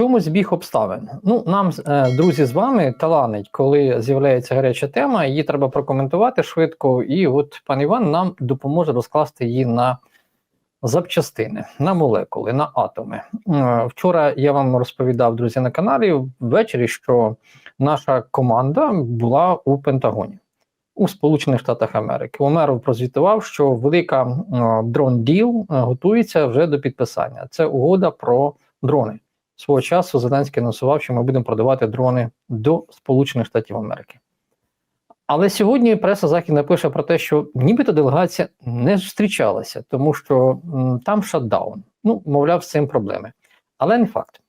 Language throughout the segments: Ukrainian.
чому збіг обставин? Ну, нам, е, друзі, з вами таланить, коли з'являється гаряча тема, її треба прокоментувати швидко, і от пан Іван нам допоможе розкласти її на запчастини, на молекули, на атоми. Е, Вчора я вам розповідав, друзі, на каналі ввечері, що наша команда була у Пентагоні. У Сполучених Штатах Америки Умеров прозвітував, що велика дрон діл готується вже до підписання. Це угода про дрони. Свого часу Зеленський анонсував, що ми будемо продавати дрони до Сполучених Штатів Америки. Але сьогодні преса західна пише про те, що нібито делегація не зустрічалася, тому що м, там шатдаун. Ну, мовляв, з цим проблеми. Але не факт.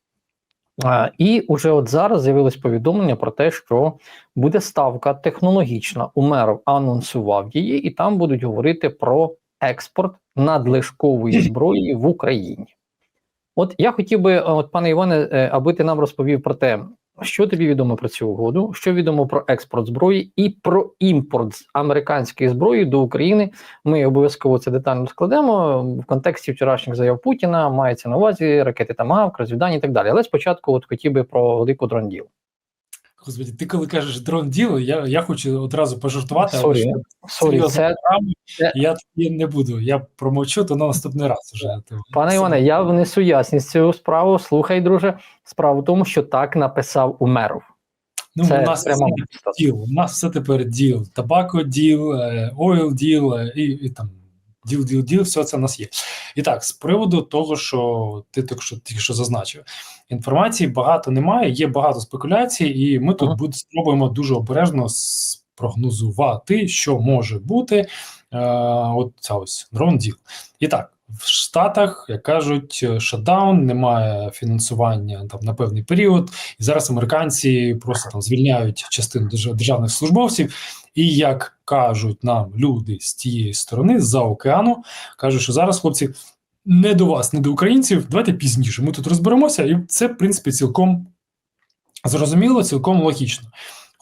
А, і уже от зараз з'явилось повідомлення про те, що буде ставка технологічна. Умеров анонсував її, і там будуть говорити про експорт надлишкової зброї в Україні. От я хотів би, е, от пане Іване, е, аби ти нам розповів про те, що тобі відомо про цю угоду, що відомо про експорт зброї і про імпорт американської зброї до України. Ми обов'язково це детально складемо в контексті вчорашніх заяв Путіна. Мається на увазі ракети Тамагавк, розвідання і так далі. Але спочатку, от хотів би про велику дронділ. Господи, ти коли кажеш дрон діло, я я хочу одразу пожартувати, але Сорі, що сорі, це це- я не буду. Я промовчу, то на наступний раз вже. Пане Іване, я внесу ясність цю справу. Слухай, друже. Справа в тому, що так написав Умеров. ну, Це у нас прямо все діл. У нас все тепер діл. Табако діл, е, ойл діл е, і, і там діл, діл, діл, все це в нас є. І так, з приводу того, що ти так що тільки що зазначив, інформації багато немає, є багато спекуляцій, і ми тут будемо спробуємо дуже обережно спрогнозувати, що може бути. Е, от ця ось дрон діл. І так. В Штатах, як кажуть, шатдаун, немає фінансування там на певний період, і зараз американці просто там звільняють частину держ- державних службовців. І як кажуть нам люди з тієї сторони, з-за океану, кажуть, що зараз хлопці не до вас, не до українців. Давайте пізніше. Ми тут розберемося, і це, в принципі, цілком зрозуміло, цілком логічно.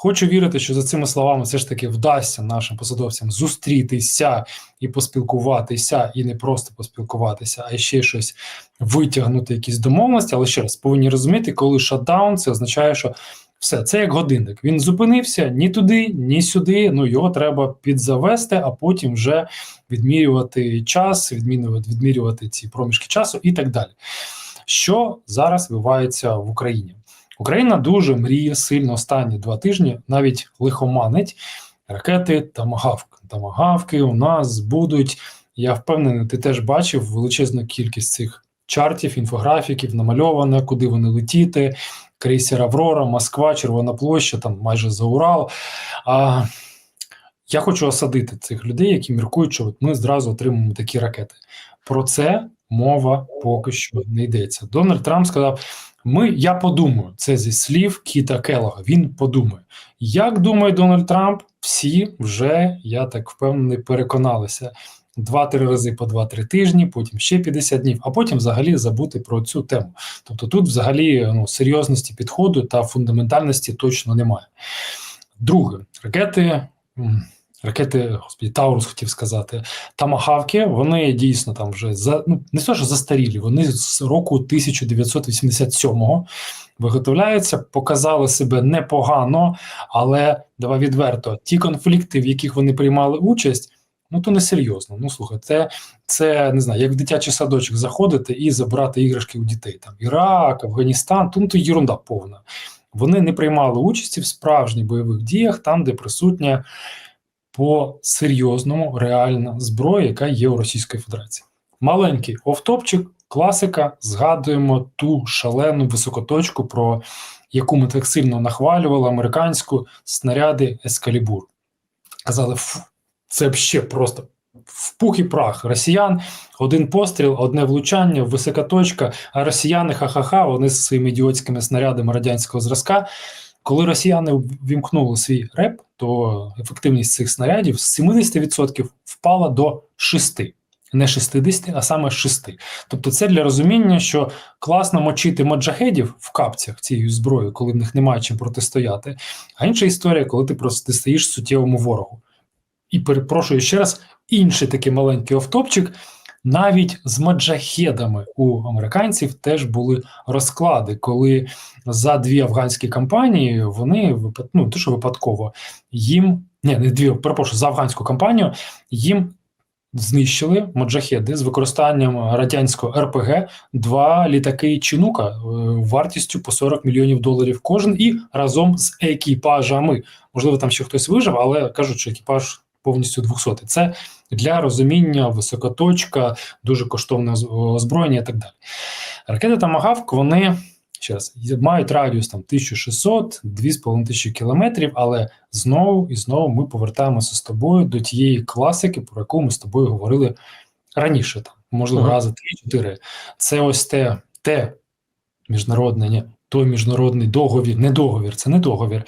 Хочу вірити, що за цими словами все ж таки вдасться нашим посадовцям зустрітися і поспілкуватися, і не просто поспілкуватися, а ще щось витягнути, якісь домовленості. Але ще раз повинні розуміти, коли шатдаун, це означає, що все це як годинник. Він зупинився ні туди, ні сюди. Ну його треба підзавести, а потім вже відмірювати час, відмінювати, відмірювати ці проміжки часу і так далі. Що зараз відбувається в Україні? Україна дуже мріє сильно останні два тижні, навіть лихоманить ракети Тамагавк. Тамагавки у нас будуть. Я впевнений, ти теж бачив величезну кількість цих чартів, інфографіків, намальоване, куди вони летіти. Крейсер Аврора, Москва, Червона площа, там майже за Урал. А, я хочу осадити цих людей, які міркують, що ми зразу отримаємо такі ракети. Про це мова поки що не йдеться. Дональд Трамп сказав: ми, я подумаю, це зі слів Кіта Келлога. Він подумає. Як думає Дональд Трамп, всі вже, я так впевнений, переконалися. Два-три рази по два-три тижні, потім ще 50 днів, а потім взагалі забути про цю тему. Тобто тут взагалі ну, серйозності підходу та фундаментальності точно немає. Друге, ракети, ракети, господі, Таурус хотів сказати, тамахавки, вони дійсно там вже за ну не те, що застарілі, вони з року 1987-го виготовляються, показали себе непогано, але давай відверто, ті конфлікти, в яких вони приймали участь. Ну, то не серйозно. Ну слухай, це, це не знаю, як в дитячий садочок заходити і забрати іграшки у дітей. Там Ірак, Афганістан, то, ну, то єрунда повна. Вони не приймали участі в справжніх бойових діях, там, де присутня по серйозному реальна зброя, яка є у Російської Федерації. Маленький офтопчик, класика. Згадуємо ту шалену високоточку, про яку ми так сильно нахвалювали американську снаряди Ескалібур. Казали, фу, це ще просто в пух і прах росіян. Один постріл, одне влучання, висока точка. А росіяни ха-ха-ха, вони з своїми ідіотськими снарядами радянського зразка. Коли росіяни вімкнули свій реп, то ефективність цих снарядів з 70% впала до 6%. Не 60, а саме 6. Тобто, це для розуміння, що класно мочити моджахедів в капцях цією зброєю, коли в них немає чим протистояти. А інша історія, коли ти протистоїш суттєвому ворогу. І перепрошую ще раз, інший такий маленький офтопчик Навіть з маджахедами у американців теж були розклади, коли за дві афганські кампанії вони ну, те, випадково їм ні, не дві, перепрошую, за афганську кампанію їм знищили маджахеди з використанням радянського РПГ два літаки Чинука е, вартістю по 40 мільйонів доларів кожен і разом з екіпажами. Можливо, там ще хтось вижив, але кажуть, що екіпаж повністю 200. Це для розуміння високоточка, дуже коштовне озброєння і так далі. Ракети Тамагавк, вони ще раз, мають радіус там 1600, 2500 кілометрів, але знову і знову ми повертаємося з тобою до тієї класики, про яку ми з тобою говорили раніше, там, можливо, Ага. рази 3-4. Це ось те, те міжнародне, ні, той міжнародний договір, не договір, це не договір.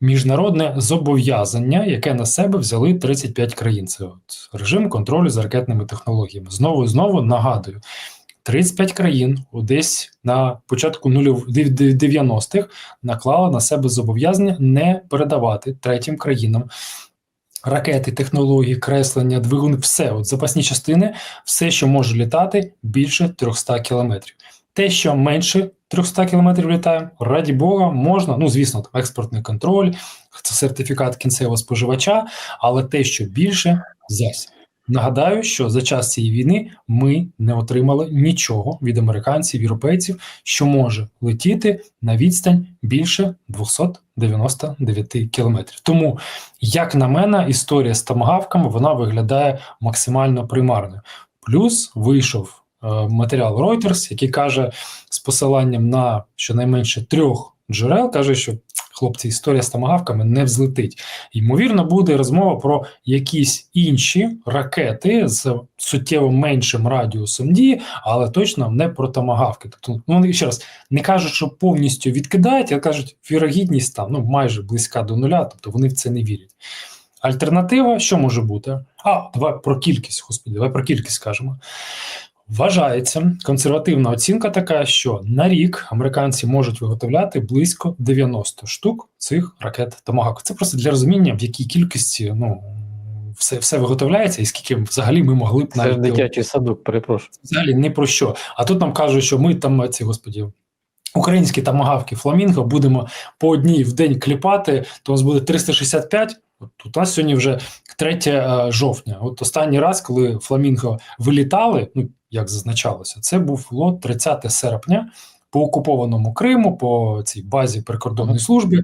Міжнародне зобов'язання, яке на себе взяли 35 країн. Це от режим контролю за ракетними технологіями. Знову і знову нагадую: 35 країн десь на початку нульов 90-х наклали на себе зобов'язання не передавати третім країнам ракети, технології, креслення, двигуни, все, от запасні частини, все, що може літати більше 300 кілометрів. Те, що менше 300 кілометрів літає, раді Бога, можна, ну звісно, там експортний контроль, це сертифікат кінцевого споживача, але те, що більше, зась. Нагадаю, що за час цієї війни ми не отримали нічого від американців, європейців, що може летіти на відстань більше 299 кілометрів. Тому, як на мене, історія з тамагавками вона виглядає максимально примарною. Плюс вийшов матеріал Reuters, який каже з посиланням на щонайменше трьох джерел, каже, що хлопці, історія з тамагавками не взлетить. Ймовірно, буде розмова про якісь інші ракети з суттєво меншим радіусом дії, але точно не про тамагавки. Тобто, ну вони ще раз не кажуть, що повністю відкидають, а кажуть, вірогідність там ну майже близька до нуля, тобто вони в це не вірять. Альтернатива, що може бути? А, давай про кількість, господи, давай про кількість скажемо. Вважається консервативна оцінка така, що на рік американці можуть виготовляти близько 90 штук цих ракет Томагавк. Це просто для розуміння, в якій кількості ну все, все виготовляється, і скільки взагалі ми могли б Це навіть дитячий садок, перепрошую. взагалі не про що. А тут нам кажуть, що ми там ці господі. Українські тамагавки фламінго будемо по одній в день кліпати, то у нас буде 365. От у нас сьогодні вже 3 е, жовтня. От останній раз, коли фламінго вилітали, ну як зазначалося, це був лот 30 серпня по окупованому Криму, по цій базі прикордонної служби.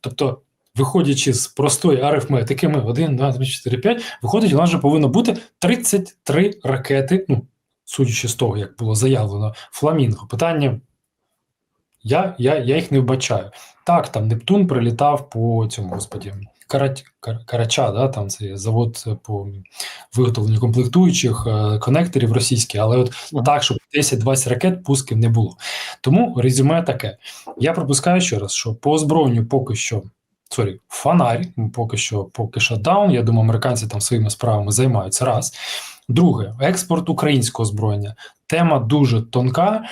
Тобто, виходячи з простої арифметики, ми 1, 2, 3, 4, 5, виходить, у нас вже повинно бути 33 ракети. Ну, судячи з того, як було заявлено, фламінго. Питання. Я, я, я їх не вбачаю. Так, там Нептун прилітав по цьому, господі, Карач, Карача, да, там це завод по виготовленню комплектуючих е, конекторів російських, але от так, щоб 10-20 ракет пусків не було. Тому резюме таке. Я пропускаю ще раз, що по озброєнню поки що. Сорі, фонарь, поки що поки шатдаун. Я думаю, американці там своїми справами займаються. Раз. Друге, експорт українського озброєння. Тема дуже тонка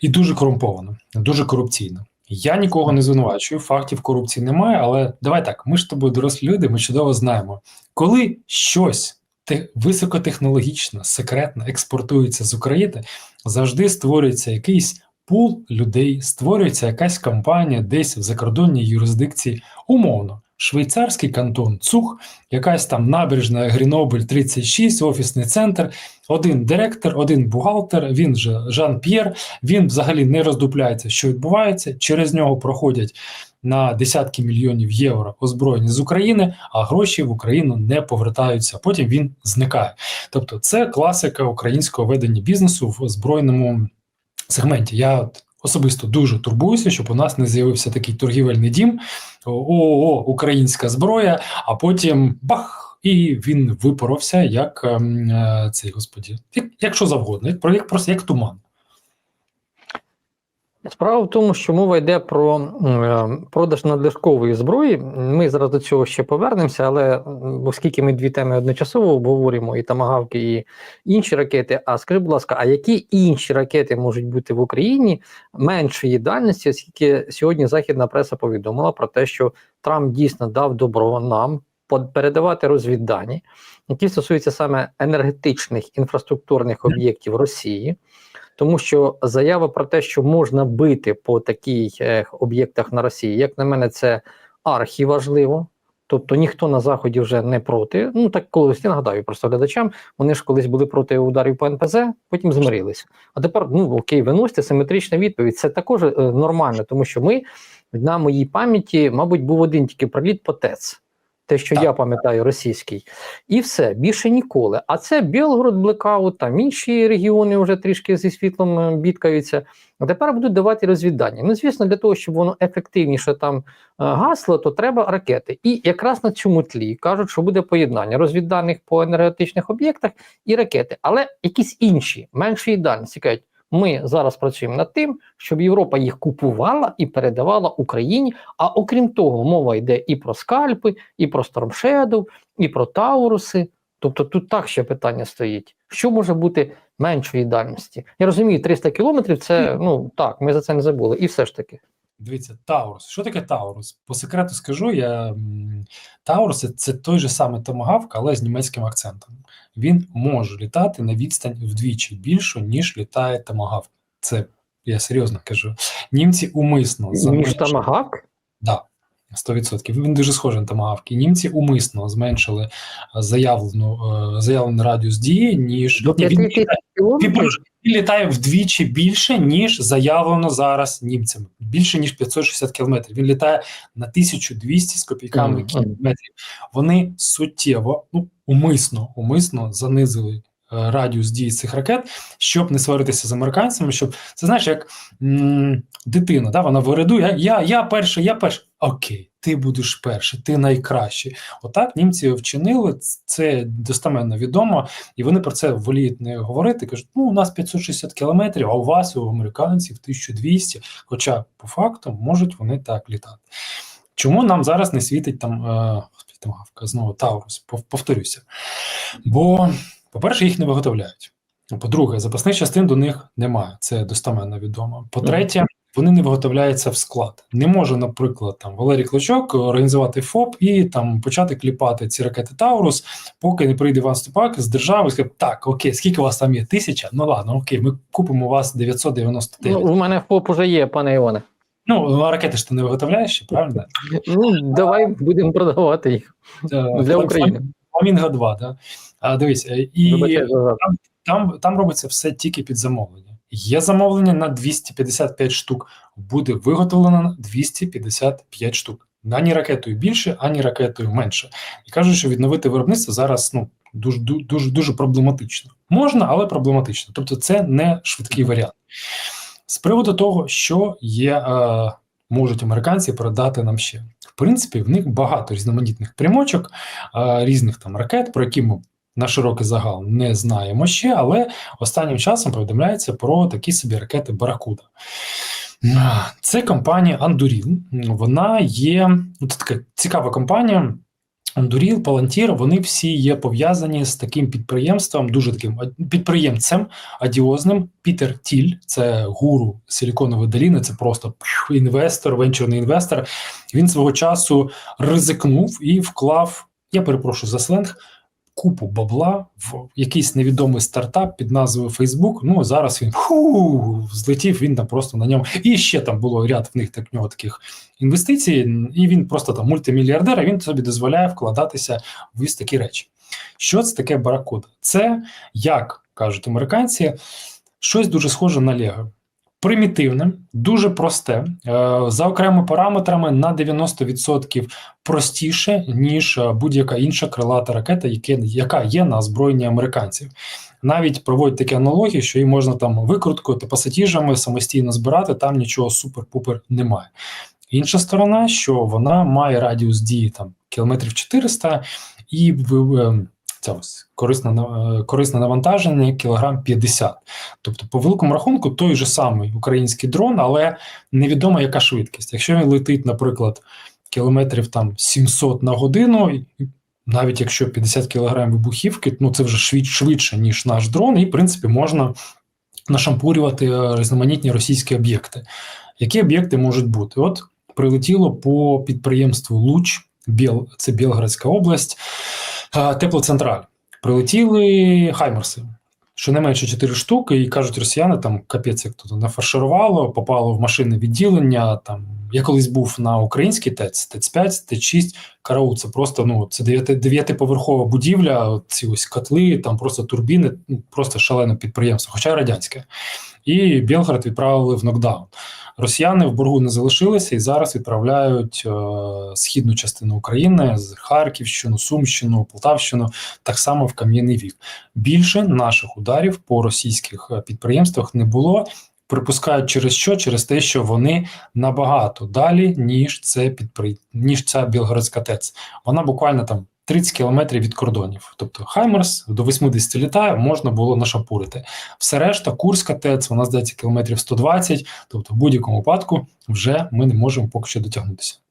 і дуже корумпована, дуже корупційна. Я нікого не звинувачую, фактів корупції немає, але давай так, ми ж тобою дорослі люди, ми чудово знаємо, коли щось те- високотехнологічно, секретно експортується з України, завжди створюється якийсь пул людей, створюється якась компанія десь в закордонній юрисдикції, умовно. Швейцарський кантон Цух, якась там набережна Грінобль 36, офісний центр, один директор, один бухгалтер, він же Жан П'єр, він взагалі не роздупляється, що відбувається. Через нього проходять на десятки мільйонів євро озброєння з України, а гроші в Україну не повертаються. Потім він зникає. Тобто, це класика українського ведення бізнесу в збройному сегменті. Я особисто дуже турбуюся, щоб у нас не з'явився такий торгівельний дім ООО Українська зброя, а потім бах! І він випоровся як ем, е, цей господі, як, як що завгодно, як, про- як просто як туман. Справа в тому, що мова йде про е, продаж надлишкової зброї. Ми зараз до цього ще повернемося, але оскільки ми дві теми одночасово обговорюємо, і тамагавки, і інші ракети. А скажи, будь ласка, а які інші ракети можуть бути в Україні меншої дальності, оскільки сьогодні західна преса повідомила про те, що Трамп дійсно дав добро нам передавати розвіддані, які стосуються саме енергетичних інфраструктурних об'єктів Росії. Тому що заява про те, що можна бити по таких е, об'єктах на Росії, як на мене, це архіважливо. Тобто ніхто на заході вже не проти. Ну так колись я нагадаю просто глядачам. Вони ж колись були проти ударів по НПЗ, потім змирилися. А тепер ну окей, виносьте симетрична відповідь. Це також е, нормально, тому що ми на моїй пам'яті, мабуть, був один тільки проліт по ТЕЦ. Те, що Так. я пам'ятаю, російський, і все більше ніколи. А це Білгород, Блекаут, там інші регіони вже трішки зі світлом е, бідкаються. А тепер будуть давати розвіддання. Ну, звісно, для того, щоб воно ефективніше там е, гасло, то треба ракети. І якраз на цьому тлі кажуть, що буде поєднання розвідданих по енергетичних об'єктах і ракети, але якісь інші, меншої дальності. Кажуть, ми зараз працюємо над тим, щоб Європа їх купувала і передавала Україні. А окрім того, мова йде і про скальпи, і про стормшедов, і про Тауруси. Тобто тут так ще питання стоїть. Що може бути меншої дальності? Я розумію, 300 кілометрів це ну так, ми за це не забули. І все ж таки. Дивіться, Таурус. Що таке Таурус? По секрету скажу, я Таурус це- той же самий томагавк, але з німецьким акцентом. Він може літати на відстань вдвічі більшу, ніж літає томагавк. Це я серйозно кажу. Німці умисно Ніж тамагавк? Да, 100%. Він дуже схожий на томагавк. І німці умисно зменшили заявлену, е, заявлений радіус дії, ніж До Ні, 5 він, кілометрів? Літає вдвічі більше, ніж заявлено зараз німцями. Більше ніж 560 кілометрів. Він літає на 1200 з копійками кілометрів. Вони суттєво, ну умисно, умисно занизили. Е, Радіус дії цих ракет, щоб не сваритися з американцями, щоб це знаєш, як м, дитина, да, вона виридує, я, я перший, я перший. Окей, ти будеш перший, ти найкращий. Отак німці вчинили, це достеменно відомо, і вони про це воліють не говорити. Кажуть, ну у нас 560 кілометрів, а у вас, у американців, 1200. Хоча по факту можуть вони так літати. Чому нам зараз не світить там, е, там гавка, знову Таурус, пов- повторюся. Бо, по-перше, їх не виготовляють. По-друге, запасних частин до них немає. Це достеменно відомо. По-третє, вони не виготовляються в склад. Не може, наприклад, там Валерій Клочок організувати ФОП і там почати кліпати ці ракети Таурус, поки не прийде Іван Степак з держави і скаже, так, окей, скільки у вас там є? Тисяча? Ну ладно, окей, ми купимо у вас 999. Ну, у мене ФОП уже є, пане Іване. Ну, а ракети ж ти не виготовляєш правильно? Ну, давай будемо продавати їх Е, для України. Фламінго 2, да? А, дивись, е, і жарт. там, там робиться все тільки під замовлення. Є замовлення на 255 штук, буде виготовлено на 255 штук. Ані ракетою більше, ані ракетою менше. І кажуть, що відновити виробництво зараз ну, дуже, дуже, дуже проблематично. Можна, але проблематично. Тобто, це не швидкий варіант. З приводу того, що є, е, можуть американці передати нам ще. Принципі, в них багато різноманітних прямочок, різних там ракет, про які ми на широкий загал не знаємо ще, але останнім часом повідомляється про такі собі ракети Баракуда. Це компанія Андурін. Вона є ну, це така цікава компанія. Anduril, Палантір, вони всі є пов'язані з таким підприємством, дуже таким підприємцем адіозним. Пітер Тіль, це гуру Силіконової доліни, це просто інвестор, венчурний інвестор. Він свого часу ризикнув і вклав, я перепрошую за сленг, купу бабла в якийсь невідомий стартап під назвою Facebook. Ну зараз він злетів. Він там просто на ньому. І ще там було ряд в них так нього таких інвестицій, і він просто там мультимільярдер. а Він собі дозволяє вкладатися в ось такі речі. Що це таке баракуда? Це як кажуть американці, щось дуже схоже на Лего. Примітивне, дуже просте, е, за окремими параметрами на 90% простіше, ніж е, будь-яка інша крилата ракета, яка є на озброєнні американців. Навіть проводять такі аналогії, що її можна там викруткою та пасатіжами самостійно збирати, там нічого супер-пупер немає. Інша сторона, що вона має радіус дії там кілометрів 400 і в- е, це ось корисне, е, корисне навантаження кілограм 50. Тобто, по великому рахунку, той же самий український дрон, але невідомо яка швидкість. Якщо він летить, наприклад, кілометрів там 700 на годину, навіть якщо 50 кілограм вибухівки, ну це вже швид- швидше, ніж наш дрон, і в принципі можна нашампурювати е, різноманітні російські об'єкти. Які об'єкти можуть бути? От прилетіло по підприємству Луч це Білградська область, теплоцентраль. Прилетіли Хаймерси. Щонайменше 4 штуки, і кажуть, росіяни там капець як тут нафарширувало, попало в машинне відділення. Там я колись був на український ТЕЦ, ТЕЦ 5, ТЕЦ 6, Караул, це просто ну це дев'яти- дев'ятиповерхова будівля. Ці ось котли, там просто турбіни, ну просто шалене підприємство, хоча радянське. І Білград відправили в нокдаун. Росіяни в боргу не залишилися і зараз відправляють е, східну частину України з Харківщину, Сумщину, Полтавщину, так само в Кам'яний Вік. Більше наших ударів по російських е, підприємствах не було. Припускають через що? Через те, що вони набагато далі, ніж це підпри... ніж ця Білгородська ТЕЦ. Вона буквально там 30 кілометрів від кордонів. Тобто Хаймерс до 80 літає, можна було нашапурити. Все решта, Курська ТЕЦ, вона здається кілометрів 120, тобто в будь-якому випадку вже ми не можемо поки що дотягнутися.